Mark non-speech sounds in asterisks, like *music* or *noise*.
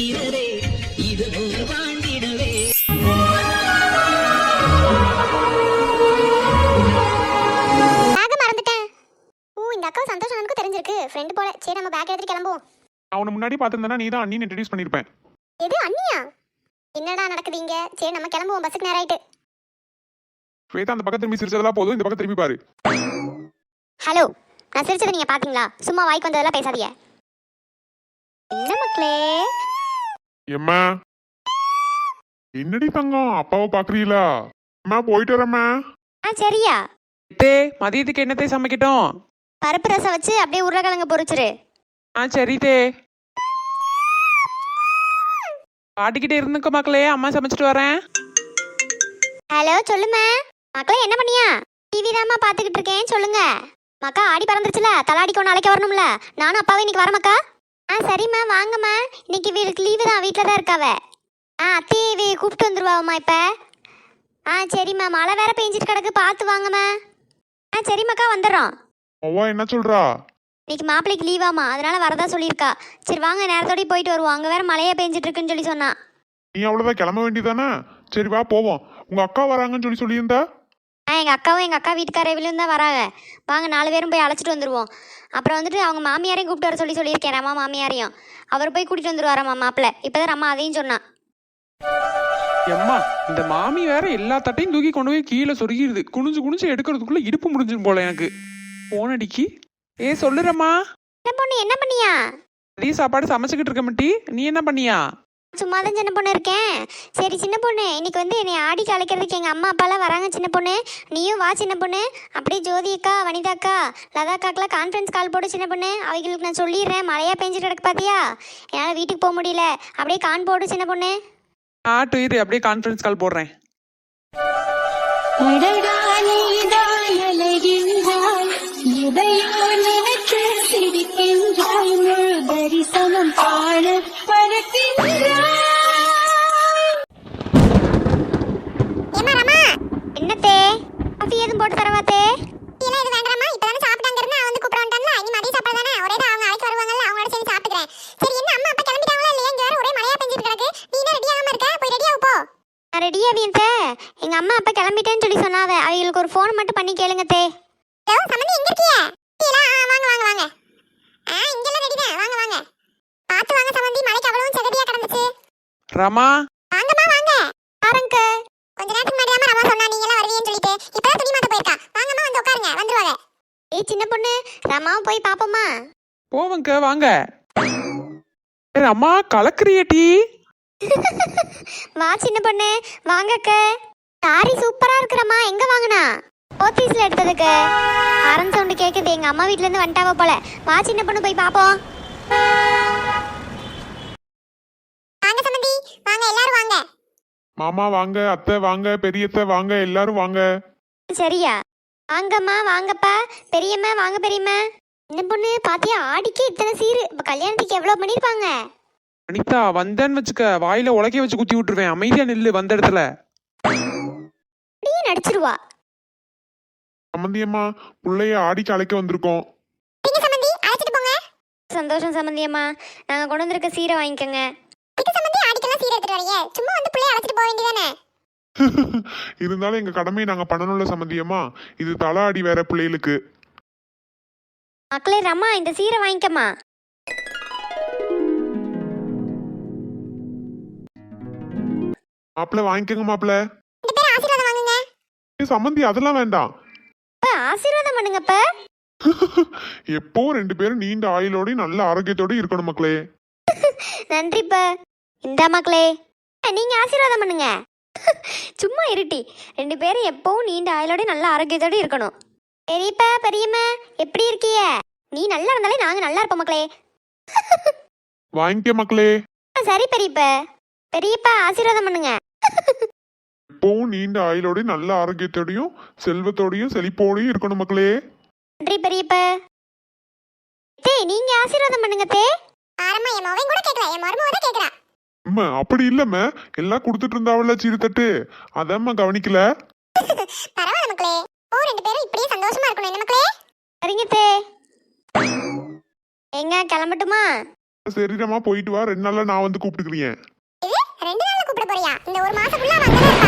இருக்கிறதே இது போல் வாழ்ந்திடவே. பேக மறந்துட்டேன். ஓ இந்த அக்கா சந்தோஷம் எனக்கு தெரிஞ்சிருக்கு. ஃப்ரெண்டு போல. சரி நம்ம பேக் எடுத்துட்டு கிளம்புவோம். அவனை முன்னாடி பார்த்திருந்தேன்னா நீ தான் இன்ட்ரடியூஸ் பண்ணியிருப்பேன் எது அண்ணியா? என்னடா நடக்குதுங்க சரி நம்ம கிளம்புவோம். பஸ்ஸுக்கு நேரம் ஆயிட்டு. ஸ்வேதா அந்த பக்கம் திரும்பி சிரிச்சதெல்லாம் போதும். இந்த பக்கம் திரும்பி பாரு. ஹலோ நான் சிரிச்சதை நீங்க பாத்தீங்களா? சும்மா வாய்க்கு வந்ததெல்லாம் பேசாதீங்க. என்ன மக்களே? எம்மா என்னடி தங்கம்? அப்பாவை பாக்குறீங்களா? அம்மா போயிட்டு வரேம்மா. ஆ சரியா. தே மதியத்துக்கு என்னத்தே சமைக்கட்டும்? பருப்பு ரசம் வச்சு அப்படியே உருளைக்கிழங்கு பொரிச்சிரு. ஆ சரி தே. பாட்டிக்கிட்டே இருந்துக்க மக்களே அம்மா சமைச்சிட்டு வரேன். ஹலோ சொல்லுமா மக்களே என்ன பண்ணியா? டிவி தாம்மா பார்த்துக்கிட்டு இருக்கேன் சொல்லுங்க. மக்கா ஆடி பறந்துருச்சுல தலாடிக்கு ஒன்று அழைக்க வரணும்ல. நானும் அப்பாவும் இன்னைக்கு வரமாக்கா ஆ சரிம்மா வாங்கம்மா. இன்னைக்கு வீட்டுக்கு லீவு தான். வீட்டில் தான் இருக்காவ. ஆ அத்தையை வி- கூப்பிட்டு வந்துருவாம்மா இப்போ. ஆ சரிம்மா. மழை வேற பெஞ்சிட்டு கிடக்கு. பார்த்து வாங்கம்மா. ஆ சரிம்மாக்கா வந்துடுறோம். அவ்வா என்ன சொல்றா? இன்னைக்கு மாப்பிள்ளைக்கு லீவாம்மா அதனால வரதா சொல்லியிருக்கா. சரி வாங்க நேரத்தோடய போயிட்டு வருவோம். அங்கே வேற மழையா பெஞ்சிட்டு இருக்குன்னு சொல்லி சொன்னா. நீ அவ்வளவுதான் கிளம்ப வேண்டியதானே சரி வா போவோம். உங்க அக்கா வராங்கன்னு சொல்லி சொல்லியிருந்தா? ஆ எங்கள் அக்காவும் எங்கள் அக்கா வீட்டுக்காரவிலும் தான் வராங்க. வாங்க நாலு பேரும் போய் அழைச்சிட்டு வந்துடுவோம் அப்புறம் வந்துட்டு அவங்க மாமியாரையும் கூப்பிட்டு வர சொல்லி சொல்லியிருக்கேன் ரமா மாமியாரையும். அவர் போய் கூட்டிகிட்டு வந்துருவாராம்மா மாப்பிள்ளை? இப்போ தான் ரம்மா அதையும் சொன்னான் எம்மா இந்த மாமி வேற எல்லா தட்டையும் தூக்கி கொண்டு போய் கீழே சொருகிடுது குனிஞ்சு குனிஞ்சு எடுக்கிறதுக்குள்ள இடுப்பு முடிஞ்சிடும் போல எனக்கு. போன் அடிக்கி ஏ சொல்லுறம்மா என்ன பொண்ணு என்ன பண்ணியா? மதிய சாப்பாடு சமைச்சுக்கிட்டு இருக்க மாட்டி. நீ என்ன பண்ணியா? சும்மா தான் சின்ன பொண்ணு இருக்கேன். சரி சின்ன பொண்ணு இன்னைக்கு வந்து என்னை ஆடிக்கு அழைக்கிறதுக்கு எங்கள் அம்மா அப்பாலாம் வராங்க சின்ன பொண்ணு. நீயும் வா சின்ன பொண்ணு. அப்படியே ஜோதி அக்கா வனிதா அக்கா லதா கான்ஃபரன்ஸ் கால் போடு சின்ன பொண்ணு. அவங்களுக்கு நான் சொல்லிடுறேன். மழையா பெஞ்சிட்டு கிடக்கு பாத்தியா? என்னால் வீட்டுக்கு போக முடியல. அப்படியே கான் போடு சின்ன பொண்ணு. ஆட்டு இரு அப்படியே கான்ஃபரன்ஸ் கால் போடுறேன். முழு தரிசனம் காண பறக்கின்றாய் ஏமா ரமா என்னத்தே காஃபி எதுவும் போட்டு தரவாத்தே இதெல்லாம் எதுவும் வேண்டாமா இப்போ தானே சாப்பிட்டாங்க இருந்தா வந்து கூப்பிட வந்துட்டாங்களா இனி மதிய சாப்பாடு தானே? ஒரே தான் அவங்க அழைச்சு வருவாங்கல்ல அவங்களோட சேர்ந்து சாப்பிட்டுக்கிறேன். சரி என்ன அம்மா அப்பா கிளம்பிட்டாங்களா இல்லையா? இங்க ஒரே மழையா பெஞ்சிட்டு கிடக்கு. நீ என்ன ரெடி ஆகாம இருக்க? போய் ரெடி ஆகு போ. நான் ரெடி ஆவியன் எங்க அம்மா அப்பா கிளம்பிட்டேன்னு சொல்லி சொன்னாவ. அவங்களுக்கு ஒரு ஃபோன் மட்டும் பண்ணி கேளுங்க தே. ஹலோ சம்மந்தி எங்க இருக்கீங்க வாங்க வாங்க வாங்க. ஆ இங்கெல்லாம் ரெடி தான். வாங்க வாங்க. பார்த்து வாங்க சம்மந்தி மழைக்கு அவ்வளவும் சகதியா கிடந்துச்சு. ரமா வாங்கம்மா வாங்க பாருங்க கொஞ்ச நேரத்துக்கு முன்னாடி தான் ரமா சொன்னா நீங்க எல்லாம் வருவீங்கன்னு சொல்லிட்டு இப்பதான் துணி மாத்த போயிருக்கா வாங்கம்மா வந்து உட்காருங்க வந்துருவாங்க ஏய் சின்ன பொண்ணு ரமாவும் போய் பாப்போமா? போவங்க வாங்க. ஏ, அம்மா கலக்குறிய டீ. *laughs* வா சின்ன பொண்ணு வாங்கக்க. சாரி சூப்பரா இருக்குறம்மா எங்க வாங்குனா? போத்தீஸ்ல எடுத்ததுக்கு. ஆரன் சவுண்டு கேக்குது. எங்க அம்மா வீட்ல இருந்து வந்துட்டாவ போல. வா சின்ன பொண்ணு போய் பாப்போம். வாங்க சம்மந்தி வாங்க எல்லாரும் வாங்க. மாமா வாங்க. அத்தை வாங்க. பெரியத்தை வாங்க. எல்லாரும் வாங்க. சரியா? வாங்கம்மா வாங்கப்பா. பெரியம்மா வாங்க பெரியம்மா. இந்த பொண்ணு பாத்தியா ஆடிக்கு இத்தனை சீரு. இப்ப கல்யாணத்துக்கு எவ்வளவு பண்ணிருப்பாங்க? அனிதா வந்தேன்னு வச்சுக்க வாயில உலக்கைய வச்சு குத்தி விட்டுருவேன். அமைதியா நில்லு வந்த இடத்துல. அப்படியே நடிச்சிருவா. சம்மந்தியம்மா பிள்ளைய ஆடிக்கு அழைக்க வந்திருக்கோம். நீங்க சம்மந்தி? அழைச்சிட்டு போங்க. சந்தோஷம் சம்மந்தியம்மா நாங்க கொண்டு வந்திருக்க சீரை வாங்கிக்கோங்க. சம்மந்தி? ஆடிக்கெல்லாம் சீரை எடுத்துட்டு வரீங்க. சும்மா வந்து பிள்ளைய அழைச்சிட்டு போக வேண்டியதானே? *laughs* இருந்தாலும் எங்க கடமையை நாங்க பண்ணணும்ல சம்மந்தியம்மா இது தலை அடி வேற பிள்ளைகளுக்கு. மக்களே ரம்மா இந்த சீரை வாங்கிக்கம்மா. மாப்பிள்ள வாங்கிக்கோங்க மாப்பிள்ள ஏய், சம்மந்தி அதெல்லாம் வேண்டாம். ஆசீர்வாதம் பண்ணுங்கப்ப *laughs* எப்போ ரெண்டு பேரும் நீண்ட ஆயுளோடயும் நல்ல ஆரோக்கியத்தோட இருக்கணும் மக்களே. *laughs* நன்றிப்ப. இந்த மக்களே. நீங்க ஆசீர்வாதம் பண்ணுங்க. சும்மா இருட்டி. ரெண்டு பேரும் எப்பவும் நீண்ட ஆயுளோட நல்ல ஆரோக்கியத்தோட இருக்கணும். பெரியப்பா பெரியம்மா எப்படி இருக்கீங்க நீ நல்லா இருந்தாலே நாங்க நல்லா இருப்போம் மக்களே. வாங்கிக்க மக்களே. சரி பெரியப்ப. பெரியப்பா ஆசீர்வாதம் பண்ணுங்க. எப்பவும் நீண்ட ஆயுளோடயும் நல்ல ஆரோக்கியத்தோடையும் செல்வத்தோடையும் செழிப்போடையும் இருக்கணும் மக்களே. நன்றி பெரியப்ப. தே நீங்க ஆசீர்வாதம் பண்ணுங்க தே. ஆரமா என் மகன் கூட கேட்கல என் மருமக தான் கேக்குறா அம்மா அப்படி இல்லம்மா. எல்லாம் கொடுத்துட்டு இருந்தாவல்ல சீர்தட்டு அதம்மா கவனிக்கல. பரவாயில்ல மக்களே. ஓ ரெண்டு பேரும் இப்படியே சந்தோஷமா இருக்கணும் என்ன மக்களே? சரிங்க தே. எங்க கிளம்பட்டுமா? சரிடம்மா போயிட்டு வா. ரெண்டு நாள்ல நான் வந்து கூப்பிட்டுக்கிறேன். இது? ரெண்டு நாள்ல கூப்பிட போறியா? இந்த ஒரு மாசம் ஃபுல்லா அங்கதான்